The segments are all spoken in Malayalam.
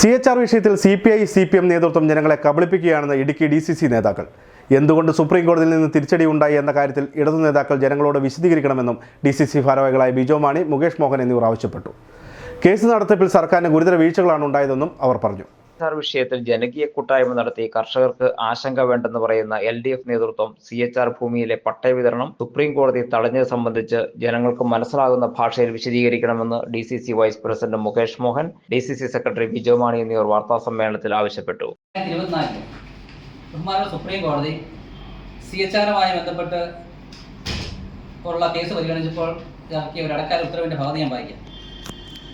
സി എച്ച് ആർ വിഷയത്തിൽ C P I C P M നേതൃത്വം ജനങ്ങളെ കബളിപ്പിക്കുകയാണെന്ന് ഇടുക്കി ഡി സി സി നേതാക്കൾ. എന്തുകൊണ്ട് സുപ്രീം കോടതിയിൽ നിന്ന് തിരിച്ചടി ഉണ്ടായി എന്ന കാര്യത്തിൽ ഇടതു നേതാക്കൾ ജനങ്ങളോട് വിശദീകരിക്കണമെന്നും ഡി സി സി ഭാരവാഹികളായ ബിജോ മാണി മുകേഷ് മോഹൻ എന്നിവർ ആവശ്യപ്പെട്ടു. കേസ് നടത്തിപ്പിൽ സർക്കാരിന് ഗുരുതര വീഴ്ചകളാണ് ഉണ്ടായതെന്നും അവർ പറഞ്ഞു. ആർ വിഷയത്തിൽ ജനകീയ കൂട്ടായ്മ നടത്തി കർഷകർക്ക് ആശങ്ക വേണ്ടെന്ന് പറയുന്ന എൽ ഡി എഫ് നേതൃത്വം സി എച്ച് ആർ ഭൂമിയിലെ പട്ടയ വിതരണം സുപ്രീം കോടതി തടഞ്ഞത് സംബന്ധിച്ച് ജനങ്ങൾക്ക് മനസ്സിലാകുന്ന ഭാഷയിൽ വിശദീകരിക്കണമെന്ന് D C C vice president Mukesh Mohan D C C secretary Bijo Mani എന്നിവർ വാർത്താ സമ്മേളനത്തിൽ ആവശ്യപ്പെട്ടു. സുപ്രീം കോടതി സി എച്ച് ആറുമായി ബന്ധപ്പെട്ട് ഉള്ള കേസ് പരിഗണിച്ചപ്പോൾ ഇറക്കിയ ഒരു അടക്കാല ഉത്തരവിന്റെ ഭാഗം ഞാൻ വായിക്കാം.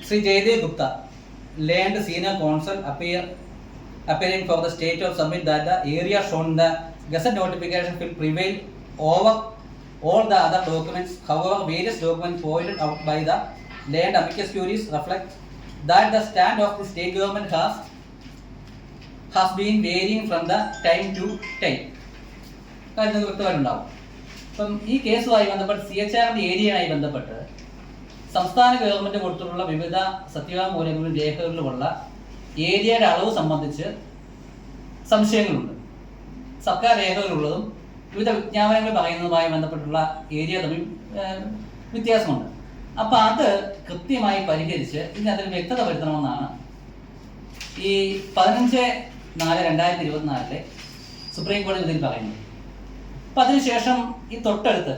Shri Jaidev Gupta learned senior counsel appear appearing for the state of submit that the area shown the gazette notification will prevail over all the other documents, however, various documents pointed out by the land amicus curiae reflect that the stand of the state government has has been varying from the time to time. കാര്യം വ്യക്തമായിട്ടുണ്ടാവും അപ്പം ഈ കേസുമായി ബന്ധപ്പെട്ട് സി എച്ച് ആറിന്റെ ഏരിയയുമായി ബന്ധപ്പെട്ട് സംസ്ഥാന ഗവൺമെന്റ് കൊടുത്തിട്ടുള്ള വിവിധ സത്യവാങ്മൂലങ്ങളിലും രേഖകളിലുമുള്ള ഏരിയയുടെ അളവ് സംബന്ധിച്ച് സംശയങ്ങളുണ്ട്. സർക്കാർ രേഖകളുള്ളതും വിവിധ വിജ്ഞാപനങ്ങൾ പറയുന്നതുമായി ബന്ധപ്പെട്ടുള്ള ഏരിയ തമ്മിൽ വ്യത്യാസമുണ്ട്. അപ്പോൾ അത് കൃത്യമായി പരിഹരിച്ച് ഇനി അതിൽ വ്യക്തത വരുത്തണമെന്നാണ് ഈ പതിനഞ്ച് നാല് രണ്ടായിരത്തി ഇരുപത്തിനാലിലെ സുപ്രീം കോടതി വിധിയിൽ പറയുന്നത്. അപ്പം അതിനുശേഷം ഈ തൊട്ടടുത്ത്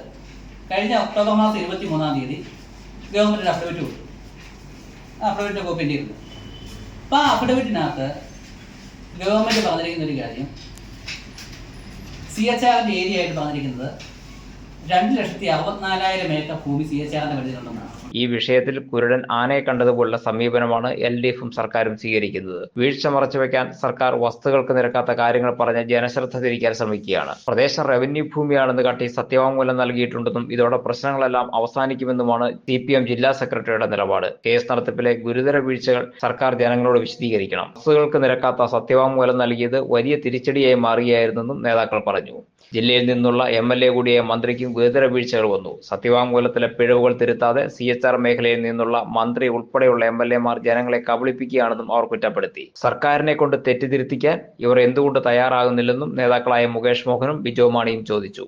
കഴിഞ്ഞ ഒക്ടോബർ മാസം ഇരുപത്തി മൂന്നാം തീയതി ഗവൺമെന്റിന് അഫിഡവിറ്റ് കൊടുത്തു. അഫിഡവിറ്റ് കോപ്പി എന്റെ ഉണ്ട് അപ്പോൾ ആ അഫിഡവിറ്റിനകത്ത് ഗവൺമെന്റ് പറഞ്ഞിരിക്കുന്ന ഒരു കാര്യം സി എച്ച് ആറിന്റെ ഏരിയ ആയിട്ട് പറഞ്ഞിരിക്കുന്നത് രണ്ട് ലക്ഷത്തി അറുപത്തിനാലായിരം ഏക്കർ ഭൂമി സി എച്ച് ആറിന്റെ പരിധിയിലുണ്ടെന്നാണ്. ഈ വിഷയത്തിൽ കുരുടൻ ആനയെ കണ്ടതുപോലുള്ള സമീപനമാണ് എൽ ഡി എഫും സർക്കാരും സ്വീകരിക്കുന്നത്. വീഴ്ച മറച്ചുവെക്കാൻ സർക്കാർ വസ്തുക്കൾക്ക് നിരക്കാത്ത കാര്യങ്ങൾ പറഞ്ഞ് ജനശ്രദ്ധ തിരിക്കാൻ ശ്രമിക്കുകയാണ്. പ്രദേശം റവന്യൂ ഭൂമിയാണെന്ന് കാട്ടി സത്യവാങ്മൂലം നൽകിയിട്ടുണ്ടെന്നും ഇതോടെ പ്രശ്നങ്ങളെല്ലാം അവസാനിക്കുമെന്നുമാണ് സി പി എം ജില്ലാ സെക്രട്ടറിയുടെ നിലപാട്. കേസ് നടത്തിപ്പിലെ ഗുരുതര വീഴ്ചകൾ സർക്കാർ ജനങ്ങളോട് വിശദീകരിക്കണം. വസ്തുക്കൾക്ക് നിരക്കാത്ത സത്യവാങ്മൂലം നൽകിയത് വലിയ തിരിച്ചടിയായി മാറുകയായിരുന്നെന്നും നേതാക്കൾ പറഞ്ഞു. ജില്ലയിൽ നിന്നുള്ള എം എൽ എ കൂടിയ മന്ത്രിക്കും ഗുരുതര വീഴ്ചകൾ വന്നു. സത്യവാങ്മൂലത്തിലെ പിഴവുകൾ തിരുത്താതെ സി എച്ച് ആർ മേഖലയിൽ നിന്നുള്ള മന്ത്രി ഉൾപ്പെടെയുള്ള എം എൽ എമാർ ജനങ്ങളെ കബളിപ്പിക്കുകയാണെന്നും അവർ കുറ്റപ്പെടുത്തി. സർക്കാരിനെ കൊണ്ട് തെറ്റിദ്ധരിപ്പിക്കാൻ ഇവർ എന്തുകൊണ്ട് തയ്യാറാകുന്നില്ലെന്നും നേതാക്കളായ മുകേഷ് മോഹനും ബിജോ മാണിയും ചോദിച്ചു.